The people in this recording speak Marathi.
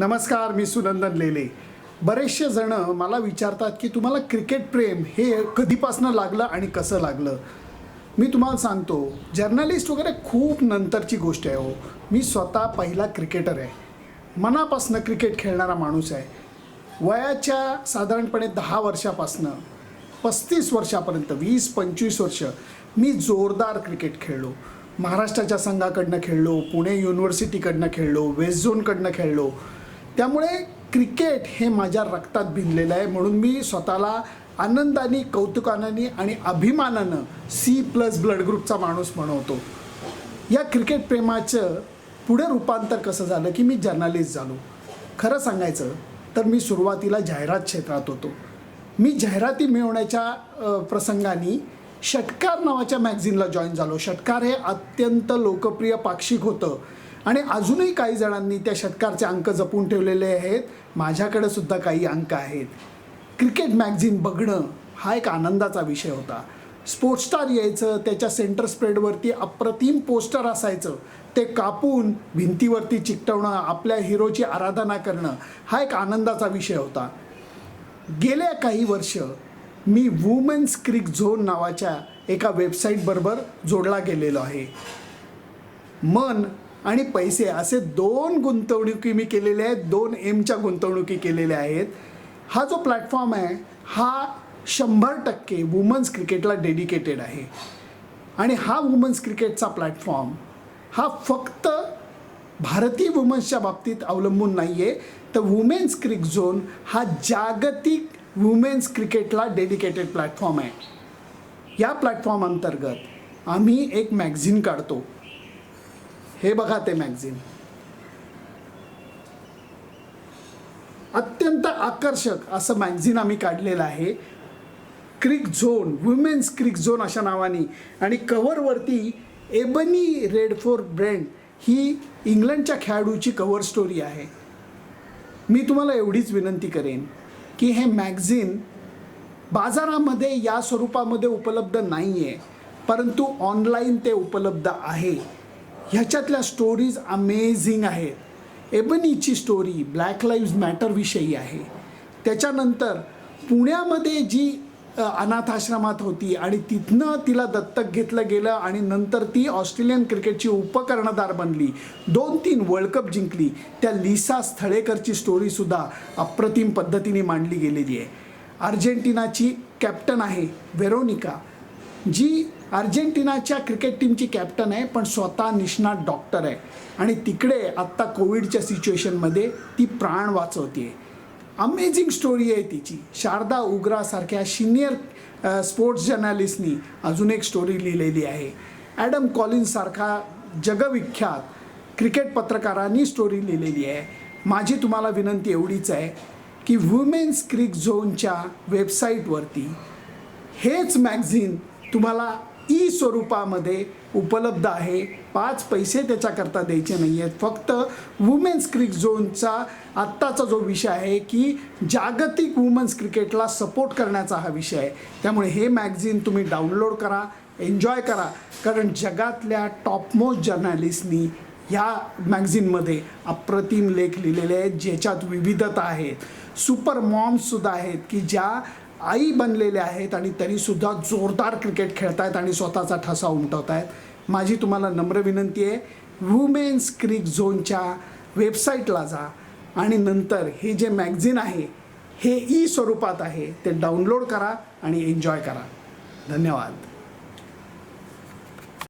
नमस्कार मी सुनंदन लेले. बरेचसे जण मला विचारतात की तुम्हाला क्रिकेट प्रेम हे कधीपासनं लागलं आणि कसं लागलं? मी तुम्हाला सांगतो जर्नलिस्ट वगैरे खूप नंतरची गोष्ट आहे हो. मी स्वतः पहिला क्रिकेटर आहे. मनापासनं क्रिकेट खेळणारा माणूस आहे. वयाच्या साधारणपणे दहा वर्षापासनं पस्तीस वर्षापर्यंत वीस पंचवीस वर्ष मी जोरदार क्रिकेट खेळलो. महाराष्ट्राच्या संघाकडनं खेळलो पुणे युनिव्हर्सिटीकडनं खेळलो वेस्ट झोनकडनं खेळलो. त्यामुळे क्रिकेट हे माझ्या रक्तात भिनलेलं आहे. म्हणून मी स्वतःला आनंदाने कौतुकानाने आणि अभिमानानं सी प्लस ब्लड ग्रुपचा माणूस म्हणवतो या क्रिकेट प्रेमाचं पुढे रूपांतर कसं झालं की मी जर्नलिस्ट झालो. खरं सांगायचं तर मी सुरुवातीला जाहिरात क्षेत्रात होतो. मी जाहिराती मिळवण्याच्या प्रसंगाने षटकार नावाच्या मॅगझिनला जॉईन झालो. षटकार हे अत्यंत लोकप्रिय पाक्षिक होतं. आणि अजूनही काही जणांनी त्या षटकारचे अंक जपून ठेवलेले आहेत. माझ्याकडे सुद्धा काही अंक आहेत. क्रिकेट मॅगझिन बघणं हा एक आनंदाचा विषय होता. स्पोर्ट्स स्टार यायचं त्याच्या सेंटर स्प्रेडवरती अप्रतिम पोस्टर असायचं. ते कापून भिंतीवरती चिकटवणं आपल्या हिरोची आराधना करणं हा एक आनंदाचा विषय होता. गेल्या काही वर्ष मी वुमेन्स क्रिक झोन नावाच्या एका वेबसाईटबरोबर जोडला गेलेलो आहे. मन आणि पैसे असे दोन गुंतवणुकी मी केलेल्या आहेत दोन एमच्या गुंतवणुकी केलेल्या आहेत. हा जो प्लॅटफॉर्म आहे हा शंभर टक्के वुमन्स क्रिकेटला डेडिकेटेड आहे. आणि हा वुमन्स क्रिकेटचा प्लॅटफॉर्म हा फक्त भारतीय वुमन्सच्या बाबतीत अवलंबून नाही आहे तर वुमेन्स क्रिक झोन हा जागतिक वुमेन्स क्रिकेटला डेडिकेटेड प्लॅटफॉर्म आहे. या प्लॅटफॉर्म अंतर्गत आम्ही एक मॅगझिन काढतो. हे बघा ते मॅगझिन अत्यंत आकर्षक असं मॅगझिन आम्ही काढलेलं आहे. Cric Zone women's Cric zone अशा नावाने. आणि कव्हरवरती एबनी रेड फोर ब्रँड ही इंग्लंडच्या खेळाडूची कव्हर स्टोरी आहे. मी तुम्हाला एवढीच विनंती करेन की हे मॅगझिन बाजारामध्ये या स्वरूपामध्ये उपलब्ध नाही आहे परंतु ऑनलाईन ते उपलब्ध आहे. ह्याच्यातल्या स्टोरीज अमेझिंग आहेत. एबनीची स्टोरी ब्लॅक लाईव्ज मॅटरविषयी आहे. त्याच्यानंतर पुण्यामध्ये जी अनाथाश्रमात होती आणि तिथनं तिला दत्तक घेतलं गेलं आणि नंतर ती ऑस्ट्रेलियन क्रिकेटची उपकर्णधार बनली. दोन तीन वर्ल्ड कप जिंकली. त्या लिसा स्थळेकरची स्टोरीसुद्धा अप्रतिम पद्धतीने मांडली गेलेली आहे. अर्जेंटिनाची कॅप्टन आहे वेरोनिका. जी अर्जेंटिनाच्या क्रिकेट टीमची कॅप्टन आहे पण स्वतः निष्णात डॉक्टर आहे. आणि तिकडे आत्ता कोविडच्या सिच्युएशनमध्ये ती प्राण वाचवते अमेझिंग स्टोरी आहे तिची. शारदा उग्रासारख्या सिनियर स्पोर्ट्स जर्नलिस्टनी अजून एक स्टोरी लिहिलेली आहे. ॲडम कॉलिन्ससारखा जगविख्यात क्रिकेट पत्रकारांनी स्टोरी लिहिलेली आहे. माझी तुम्हाला विनंती एवढीच आहे की वुमेन्स क्रिक झोनच्या वेबसाईटवरती हेच मॅगझिन तुम्हाला ई स्वरूपामध्ये उपलब्ध आहे. पाच पैसे त्याच्याकरता द्यायचे नाही आहेत फक्त वुमेन्स क्रिक झोनचा आत्ताचा जो विषय आहे की जागतिक वुमन्स क्रिकेटला सपोर्ट करण्याचा हा विषय आहे. त्यामुळे हे मॅगझिन तुम्ही डाउनलोड करा एन्जॉय करा. कारण जगातल्या टॉपमोस्ट जर्नालिस्टनी ह्या मॅगझिनमध्ये अप्रतिम लेख लिहिलेले आहेत ज्याच्यात विविधता आहेत. सुपर मॉम्ससुद्धा आहेत की ज्या आई बनलेले आहेत आणि तरीसुद्धा जोरदार क्रिकेट खेळत आहेत आणि स्वतःचा ठसा उमटवत आहेत माझी तुम्हाला नम्र विनंती आहे वुमेन्स क्रिक झोनच्या वेबसाईटला जा आणि नंतर हे जे मॅगझिन आहे हे ई स्वरूपात आहे ते डाउनलोड करा आणि एन्जॉय करा. धन्यवाद.